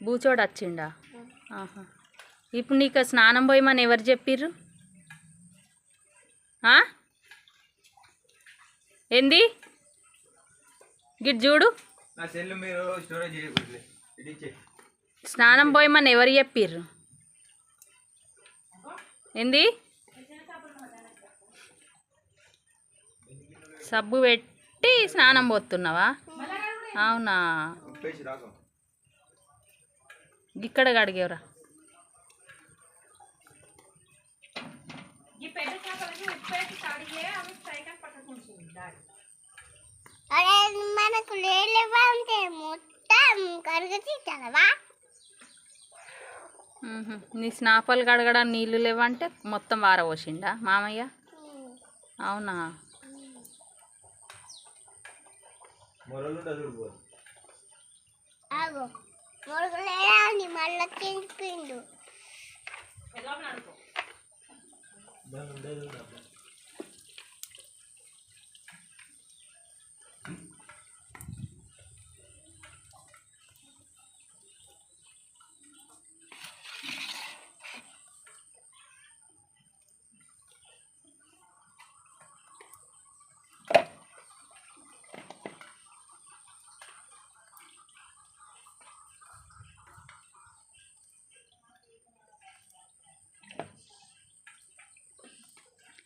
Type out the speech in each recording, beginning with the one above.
బూచోడు. వచ్చిండా ఆహా. ఇప్పుడు నీకు స్నానం పోయమని ఎవరు చెప్పిర్రు? ఆ? ఏంది? గిట్ చూడు. స్నానం పోయమని ఎవరు చెప్పిర్రు? ఏంది? సబ్బు పెట్టి స్నానం పోతున్నావా? అవునా? ఇక్కడ కడిగేవరా. అరే మనకు మొత్తం చదవా మ్మ్హ. నీ స్నాపాలు కడగడానికి నీళ్ళు లేవంటే మొత్తం వారపోసిండా మామయ్య? అవునా? మొరలు చూడు ఆగో. మళ్ళీ తింపిండు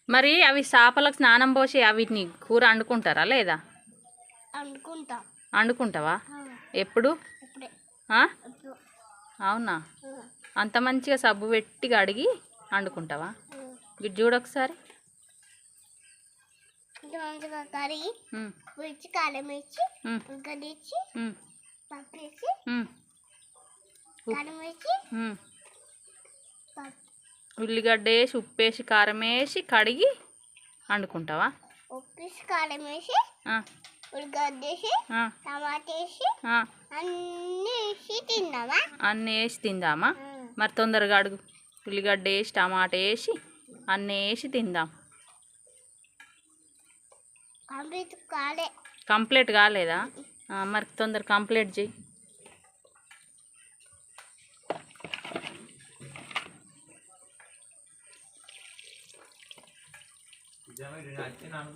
మరి అవి చేపలకు స్నానం పోసి అవిటిని కూర వండుకుంటారా లేదా? వండుకుంటావా ఎప్పుడు? అవునా? అంత మంచిగా సబ్బు పెట్టి కడిగి వండుకుంటావా. గిట్ చూడు ఒకసారి. కడిగి మిర్చి కారం వేసి పప్పు వేసి కారం వేసి ఉల్లిగడ్డ వేసి ఉప్పు వేసి కారం వేసి కడిగి వండుకుంటావా కారం వేసి ఉల్లిగడ్డ వేసి టమాటా. అన్నీ వేసి తిన్నామా అన్నీ వేసి తిందామా. మరి తొందరగా అడుగు. ఉల్లిగడ్డ వేసి టమాటా వేసి అన్నీ వేసి తిందాం. కంప్లీట్ కాలే. కంప్లీట్ కాలేదా? మరి తొందర కంప్లీట్ చెయ్యి. నిజమే నేను వచ్చిన అనుకో